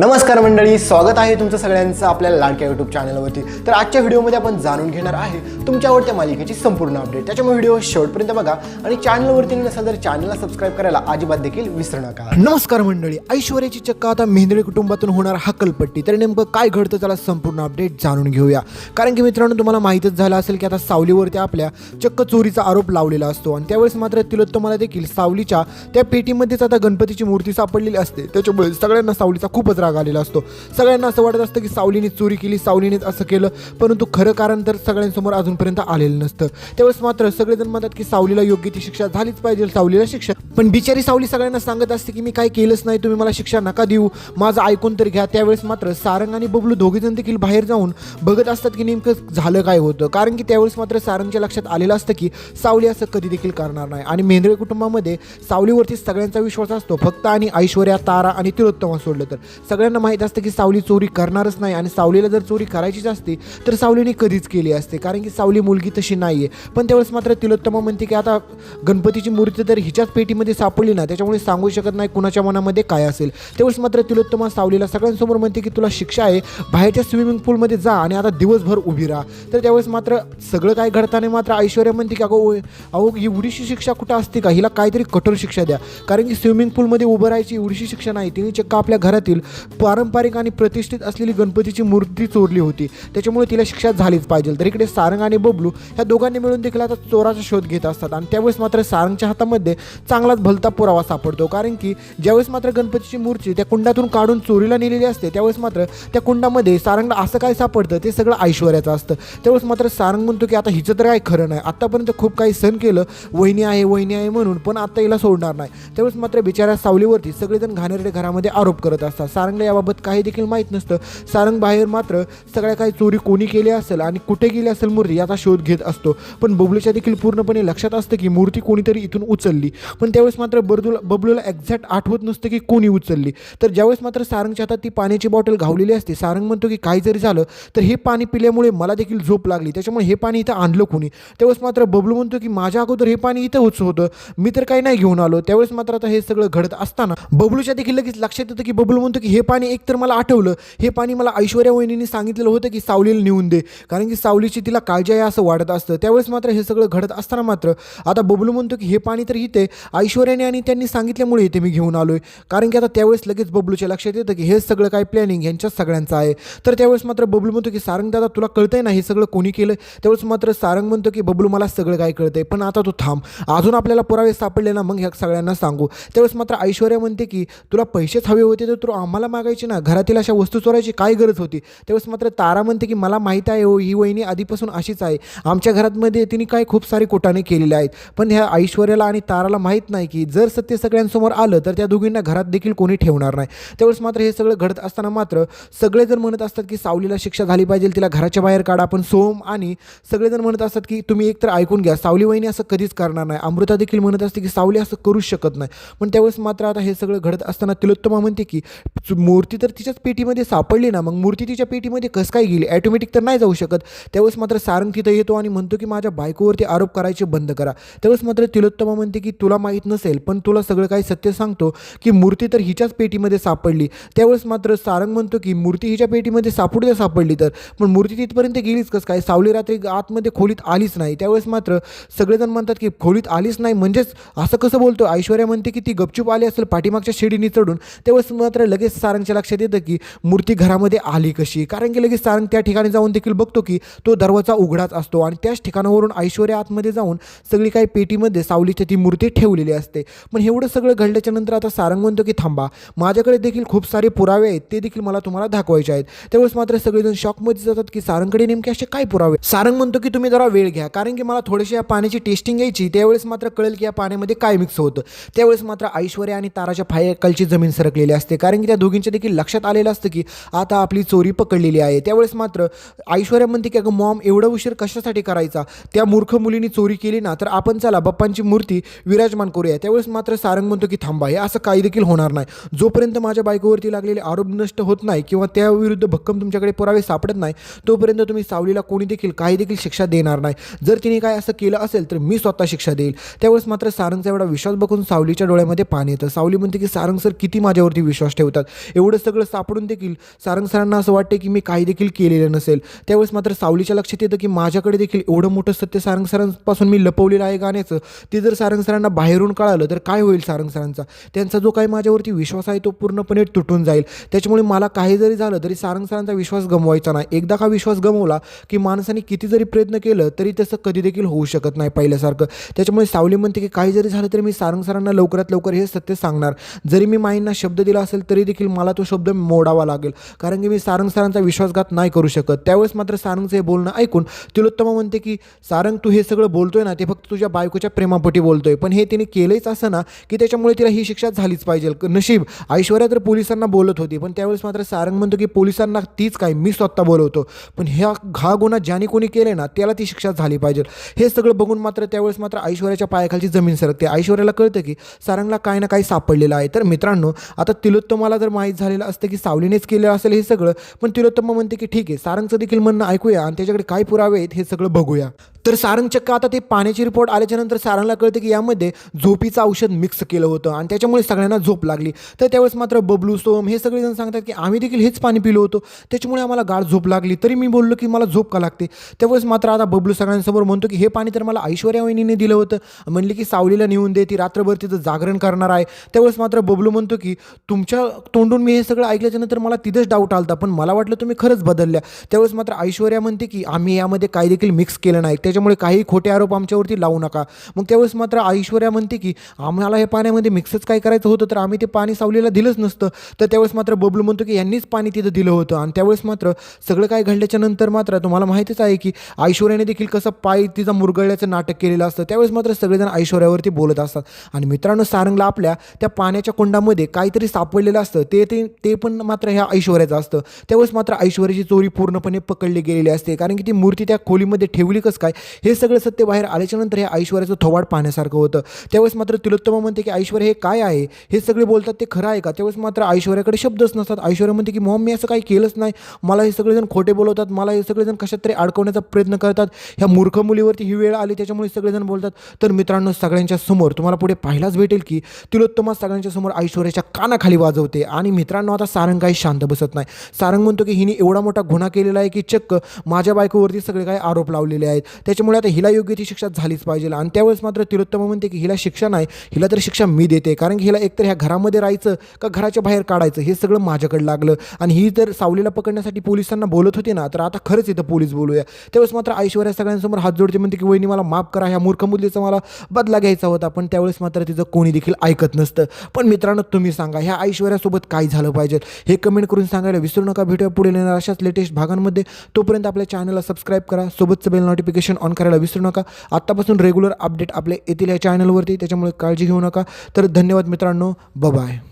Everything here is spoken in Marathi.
नमस्कार मंडळी स्वागत आहे तुमचं सगळ्यांचं आपल्या लाडक्या यूट्यूब चॅनलवरती तर आजच्या व्हिडिओमध्ये आपण जाणून घेणार आहे तुमच्या आवडत्या मालिकेची संपूर्ण अपडेट त्याच्यामुळे व्हिडिओ शेवटपर्यंत बघा आणि चॅनलवरती नसाल तर चॅनलला सबस्क्राईब करायला अजिबात देखील विसरू नका. नमस्कार मंडळी ऐश्वर्याची चक्क आता मेंदळी कुटुंबातून होणार हकलपट्टी. तर नेमकं काय घडतं त्याला संपूर्ण अपडेट जाणून घेऊया. कारण की मित्रांनो तुम्हाला माहीतच झालं असेल की आता सावलीवरती आपल्या चक्क चोरीचा आरोप लावलेला असतो आणि त्यावेळेस मात्र तिलोत्तमाला देखील सावलीच्या त्या पेटीमध्येच आता गणपतीची मूर्ती सापडलेली असते. त्याच्यामुळे सगळ्यांना सावलीचा खूपच राग आलेला असतो. सगळ्यांना असं वाटत असतं की सावलीने चोरी केली सावलीनेच असं केलं परंतु खरं कारण तर सगळ्यांसमोर अजूनपर्यंत आलेलं नसतं. त्यावेळेस मात्र सगळेजण म्हणतात की सावलीला योग्य ती शिक्षा झालीच पाहिजे सावलीला शिक्षा. पण बिचारी सावली सगळ्यांना सांगत असते की मी काय केलंच नाही तुम्ही मला शिक्षा नका देऊ माझं ऐकून तर घ्या. त्यावेळेस मात्र सारंग आणि बबलू दोघेजण देखील बाहेर जाऊन बघत असतात की नेमकं झालं काय होतं. कारण की त्यावेळेस मात्र सारंगच्या लक्षात आलेलं असतं की सावली असं कधी देखील करणार नाही. आणि मेंद्रे कुटुंबामध्ये सावलीवरती सगळ्यांचा विश्वास असतो. फक्त आणि ऐश्वर्या तारा आणि तिलोत्तमा सोडलं तर. सगळ्यांना माहीत असतं की सावली चोरी करणारच नाही आणि सावलीला जर चोरी करायचीच असते तर सावलीने कधीच केली असते कारण की सावली मुलगी तशी नाही आहे पण त्यावेळेस मात्र तिलोत्तमा म्हणते की आता गणपतीची मूर्ती तर हिच्याच पेटीमध्ये सापडली ना त्याच्यामुळे सांगू शकत नाही कुणाच्या मनामध्ये काय असेल. त्यावेळेस मात्र तिलोत्तमा सावलीला सगळ्यांसमोर म्हणते की तुला शिक्षा आहे बाहेरच्या स्विमिंग पूलमध्ये जा आणि आता दिवसभर उभी राहा. तर त्यावेळेस मात्र सगळं काय घडताना मात्र ऐश्वर्या म्हणते की अगो अहो एवढीशी शिक्षा कुठं असते का? हिला काहीतरी कठोर शिक्षा द्या. कारण की स्विमिंग पूलमध्ये उभं राहायची एवढीशी शिक्षा नाही तिने चक्क आपल्या घरातील पारंपरिक आणि प्रतिष्ठित असलेली गणपतीची मूर्ती चोरली होती. त्याच्यामुळे तिला शिक्षा झालीच पाहिजे. तर इकडे सारंग आणि बबलू ह्या दोघांनी मिळून देखील आता चोराचा शोध घेत असतात आणि त्यावेळेस मात्र सारंगच्या हातामध्ये चांगलाच भलता पुरावा सापडतो. कारण की ज्यावेळेस मात्र गणपतीची मूर्ती त्या कुंडातून काढून चोरीला नेलेली असते त्यावेळेस मात्र त्या कुंडामध्ये सारंगला असं काय सापडतं ते सगळं ऐश्वर्याचं असतं. त्यावेळेस मात्र सारंग म्हणतो की आता हिचं तर काय खरं नाही. आत्तापर्यंत खूप काही सण केलं वहिनी आहे वहिनी आहे म्हणून पण आता हिला सोडणार नाही. त्यावेळेस मात्र बिचाऱ्या सावलीवरती सगळेजण घाणेरडे घरामध्ये आरोप करत असतात. सारंग सारंगला याबाबत काही देखील माहीत नसतं. सारंग बाहेर मात्र सगळ्या काही चोरी कोणी केली असेल आणि कुठे गेली असेल मूर्ती याचा शोध घेत असतो. पण बबलूच्या देखील पूर्णपणे लक्षात असतं की मूर्ती कोणीतरी इथून उचलली. पण त्यावेळेस मात्र बरदूला बबलूला एक्झॅक्ट आठवत नसतं की कोणी उचलली. तर ज्यावेळेस मात्र सारंगच्या हातात ती पाण्याची बॉटल घावलेली असते सारंग म्हणतो की काही जरी झालं तर हे पाणी पिल्यामुळे मला देखील झोप लागली. त्याच्यामुळे हे पाणी इथं आणलं कोणी? त्यावेळेस मात्र बबलू म्हणतो की माझ्या अगोदर हे पाणी इथं होतं. मी तर काही नाही घेऊन आलो. त्यावेळेस मात्र आता हे सगळं घडत असताना बबलूच्या देखील लगेच लक्षात येतं की बबलू म्हणतो की हे पाणी एक तर मला आठवलं हे पाणी मला ऐश्वर्या वहिनीने सांगितलेलं होतं की सावलीला नेऊन दे. कारण की सावलीची तिला काळजी आहे असं वाटत असतं. त्यावेळेस मात्र हे सगळं घडत असताना मात्र आता बबलू म्हणतो की हे पाणी तर इथे ऐश्वर्याने आणि त्यांनी सांगितल्यामुळे इथे मी घेऊन आलो आहे कारण की आता त्यावेळेस लगेच बबलूच्या लक्षात येतं की हे सगळं काय प्लॅनिंग यांच्याच सगळ्यांचं आहे. तर त्यावेळेस मात्र बबलू म्हणतो की सारंग दादा तुला कळतंय ना हे सगळं कोणी केलं त्यावेळेस मात्र सारंग म्हणतो की बबलू मला सगळं काय कळतंय पण आता तू थांब. अजून आपल्याला पुरावे सापडले ना मग ह्या सगळ्यांना सांगू. त्यावेळेस मात्र ऐश्वर्या म्हणते की तुला पैसेच हवे होते तर तू आम्हाला मागायची ना घरातील अशा वस्तू चोरायची काय गरज होती? त्यावेळेस मात्र तारा म्हणते की मला माहीत आहे हो ही वहिनी आधीपासून अशीच आहे. आमच्या घरातमध्ये तिने काय खूप सारे कोटाने केलेले आहेत. पण ह्या ऐश्वर्याला आणि ताराला माहीत नाही की जर सत्य सगळ्यांसमोर आलं तर त्या दोघींना घरात देखील कोणी ठेवणार नाही. त्यावेळेस मात्र हे सगळं घडत असताना मात्र सगळेजण म्हणत असतात की सावलीला शिक्षा झाली पाहिजे तिला घराच्या बाहेर काढा पण सोम आणि सगळेजण म्हणत असतात की तुम्ही एकतर ऐकून घ्या सावली वहिनी असं कधीच करणार नाही. अमृता देखील म्हणत असते की सावली असं करूच शकत नाही. पण त्यावेळेस मात्र आता हे सगळं घडत असताना तिलोत्तमा म्हणते की चु- मूर्ती तर तिच्याच पेटीमध्ये सापडली ना मग मूर्ती तिच्या पेटीमध्ये कसं काय गेली? ॲटोमॅटिक तर नाही जाऊ शकत. त्यावेळेस मात्र सारंग तिथं येतो आणि म्हणतो की माझ्या बायकोवरती आरोप करायचे बंद करा. त्यावेळेस मात्र तिलोत्तमा म्हणते की तुला माहीत नसेल पण तुला सगळं काही सत्य सांगतो की मूर्ती तर हिच्याच पेटीमध्ये सापडली. त्यावेळेस मात्र सारंग म्हणतो की मूर्ती हिच्या पेटीमध्ये सापडू द्या सापडली तर. पण मूर्ती तिथपर्यंत गेलीच कसं काय? सावली रात्री आतमध्ये खोलीत आलीच नाही. त्यावेळेस मात्र सगळेजण म्हणतात की खोलीत आलीच नाही. म्हणजेच असं कसं बोलतो? ऐश्वर्या म्हणते की ती गपचूप आली असेल पाठीमागच्या शिडीने चढून. त्यावेळेस मात्र लगेच सा सारंगच्या लक्षात येतं की मूर्ती घरामध्ये आली कशी? कारण की लगेच सारंग त्या ठिकाणी जाऊन देखील बघतो की तो दरवाजा उघडाच असतो आणि त्याच ठिकाणावरून ऐश्वर्या आतमध्ये जाऊन सगळी काही पेटीमध्ये सावलीची ती मूर्ती ठेवलेली असते. पण एवढं सगळं घडल्याच्या नंतर आता सारंग म्हणतो की थांबा माझ्याकडे देखील खूप सारे पुरावे आहेत ते देखील मला तुम्हाला दाखवायचे आहेत. त्यावेळेस मात्र सगळेजण शॉकमध्ये जातात की सारंगकडे नेमके असे काय पुरावे सारंग म्हणतो की तुम्ही जरा वेळ घ्या कारण की मला थोडीशी या पाण्याची टेस्टिंग यायची त्यावेळेस मात्र कळेल की या पाण्यामध्ये काय मिक्स होतं. त्यावेळेस मात्र ऐश्वर्या आणि ताराच्या फायकलची जमीन सरकलेली असते कारण की त्या दोघींच्या देखील लक्षात आलेलं असतं की आता आपली चोरी पकडलेली आहे. त्यावेळेस मात्र ऐश्वर्या म्हणते की अगं मॉम एवढा उशीर कशासाठी करायचा? त्या मूर्ख मुलीने चोरी केली ना तर आपण चला बाप्पांची मूर्ती विराजमान करूया. त्यावेळेस मात्र सारंग म्हणतो की थांबा हे असं काही देखील होणार नाही. जोपर्यंत माझ्या बायकोवरती लागलेले आरोप नष्ट होत नाही किंवा त्याविरुद्ध भक्कम तुमच्याकडे पुरावे सापडत नाही तोपर्यंत तुम्ही सावलीला कोणी देखील काही देखील शिक्षा देणार नाही. जर तिने काय असं केलं असेल तर मी स्वतः शिक्षा देईल. त्यावेळेस मात्र सारंगचा एवढा विश्वास बघून सावलीच्या डोळ्यामध्ये पाणी येतं. सावली म्हणते की सारंग सर किती माझ्यावरती विश्वास ठेवतात? एवढं सगळं सापडून देखील सारंग सरांना असं वाटते की मी काही देखील केलेलं नसेल. त्यावेळेस मात्र सावलीच्या लक्षात येतं की माझ्याकडे देखील एवढं मोठं सत्य सारंग सरांपासून मी लपवलेलं आहे गाण्याचं. ते जर सारंग सरांना बाहेरून कळालं तर काय होईल सारंग सरांचा त्यांचा जो काही माझ्यावरती विश्वास आहे तो पूर्णपणे तुटून जाईल. त्याच्यामुळे मला काही जरी झालं तरी सारंग सरांचा विश्वास गमवायचा नाही. एकदा का विश्वास गमवला की माणसाने किती जरी प्रयत्न केलं तरी तसं कधी देखील होऊ शकत नाही पहिल्यासारखं. त्याच्यामुळे सावली म्हणते की काही जरी झालं तरी मी सारंग सरांना लवकरात लवकर हे सत्य सांगणार. जरी मी माईंना शब्द दिला असेल तरी देखील मला तो शब्द मोडावा लागेल. कारण की मी सारंग सरांचा विश्वासघात नाही करू शकत. त्यावेळेस मात्र सारंगचं हे बोलणं ऐकून तिलोत्तमा म्हणते की सारंग तू हे सगळं बोलतोय ना ते फक्त तुझ्या बायकोच्या प्रेमापोटी बोलतोय. पण हे तिने केलंच असं ना की त्याच्यामुळे तिला ही शिक्षा झालीच पाहिजे. नशीब ऐश्वर्या तर पोलिसांना बोलत होती. पण त्यावेळेस मात्र सारंग म्हणतो की पोलिसांना तीच काय मी स्वतः बोलवतो. पण ह्या हा गुन्हा ज्याने कोणी केले ना त्याला ती शिक्षा झाली पाहिजे. हे सगळं बघून मात्र त्यावेळेस मात्र ऐश्वर्याच्या पायाखालची जमीन सरकते. ऐश्वर्याला कळतं की सारंगला काय ना काही सापडलेलं आहे. तर मित्रांनो आता तिलोत्तमाला जर माहीत झालेलं असतं की सावलीनेच केलं असेल हे सगळं. पण तिलोत्तम म्हणते की ठीक आहे सारंगचं देखील म्हणणं ऐकूया आणि त्याच्याकडे काय पुरावे आहेत हे सगळं बघूया. तर सारंग चक्क आता ते पाण्याची रिपोर्ट आल्याच्यानंतर सारंगला कळतं की यामध्ये झोपीचं औषध मिक्स केलं होतं आणि त्याच्यामुळे सगळ्यांना झोप लागली. तर त्यावेळेस मात्र बबलू सोम हे सगळेजण सांगतात की आम्ही देखील हेच पाणी पिलो होतो. त्याच्यामुळे आम्हाला गाढ झोप लागली. तरी मी बोललो की मला झोप का लागते? त्यावेळेस मात्र आता बबलू सगळ्यांसमोर म्हणतो की हे पाणी तर मला ऐश्वर्या वहिनीने दिलं होतं. म्हणले की सावलीला नेऊन दे ती रात्रभर तिचं जागरण करणार आहे. त्यावेळेस मात्र बबलू म्हणतो की तुमच्या तोंडून मी हे सगळं ऐकल्याच्या नंतर मला तिथेच डाऊट आलता. पण मला वाटलं तुम्ही खरंच बदलल्या. त्यावेळेस मात्र ऐश्वर्या म्हणते की आम्ही यामध्ये काय देखील मिक्स केलं नाही. त्याच्यामुळे काही खोटे आरोप आमच्यावरती लावू नका. मग त्यावेळेस मात्र ऐश्वर्या म्हणते की आम्हाला हे पाण्यामध्ये मिक्सच काय करायचं होतं? तर आम्ही ते पाणी सावलीला दिलंच नसतं. तर त्यावेळेस मात्र बबलू म्हणतो की यांनीच पाणी तिथं दिलं होतं. आणि त्यावेळेस मात्र सगळं काय घडल्याच्या नंतर मात्र तुम्हाला माहितीच आहे की ऐश्वर्याने देखील कसं पाय तिचा मुरगळल्याचं नाटक केलेलं असतं. त्यावेळेस मात्र सगळेजण ऐश्वर्यावरती बोलत असतात. आणि मित्रांनो सारंगला आपल्या त्या पाण्याच्या कुंडामध्ये काहीतरी सापडलेलं असतं. ते ते ते पण मात्र ह्या ऐश्वर्याचं असतं. त्यावेळेस मात्र ऐश्वर्याची चोरी पूर्णपणे पकडली गेलेली असते. कारण की ती मूर्ती त्या खोलीमध्ये ठेवली कसं काय? हे सगळं सत्य बाहेर आल्याच्यानंतर हे ऐश्वर्याचं थोवाड पाहण्यासारखं होतं. त्यावेळेस मात्र तिलोत्तमा म्हणते की ऐश्वर्या हे काय आहे? हे सगळे बोलतात ते खरं आहे का? त्यावेळेस मात्र ऐश्वर्याकडे शब्दच नसतात. ऐश्वर्या म्हणते की मॉम मी असं काही केलंच नाही. मला हे सगळेजण खोटे बोलवतात. मला हे सगळेजण कशात तरी अडकवण्याचा प्रयत्न करतात. ह्या मूर्ख मुलीवरती ही वेळ आली त्याच्यामुळे सगळेजण बोलतात. तर मित्रांनो सगळ्यांच्या समोर तुम्हाला पुढे पाहायलाच भेटेल की तिलोत्तमा सगळ्यांच्या समोर ऐश्वर्याच्या कानाखाली वाजवते आणि मित्रांनो आता सारंग काही शांत बसत नाही. सारंग म्हणतो की हिने एवढा मोठा गुन्हा केलेला आहे की चक्क माझ्या बायकोवरती सगळे काही आरोप लावलेले आहेत. त्याच्यामुळे आता हिला योग्य ती शिक्षा झालीच पाहिजे आणि त्यावेळेस मात्र तिरुत्तम म्हणते की हिला शिक्षा नाही हिला तर शिक्षा मी देते. कारण की हिला एकतर ह्या घरामध्ये राहायचं का घराच्या बाहेर काढायचं हे सगळं माझ्याकडे लागलं. आणि ही जर सावलीला पकडण्यासाठी पोलिसांना बोलत होती ना तर आता खरंच इथं पोलीस बोलूया. त्यावेळेस मात्र ऐश्वर्या सगळ्यांसमोर हात जोडते म्हणते की वहिनी मला माफ करा ह्या मूर्ख मुलीचा मला बदला घ्यायचा होता. पण त्यावेळेस मात्र तिचं कोणी देखील ऐकत नसतं. पण मित्रांनो तुम्ही सांगा ह्या ऐश्वर्यासोबत काय झालं पाहिजे. हे कमेंट करून सांगायला विसरू नका. भेटूया पुढे येणार अशाच लेटेस्ट भागांमध्ये. तोपर्यंत आपल्या चॅनलला सबस्क्राईब करा. सोबतचं बेल नोटिफिकेशन ऑन करायला विसरू नका. आत्तापासून रेग्युलर अपडेट आपले येतील या चॅनलवरती त्याच्यामुळे काळजी घेऊ नका. तर धन्यवाद मित्रांनो. बाय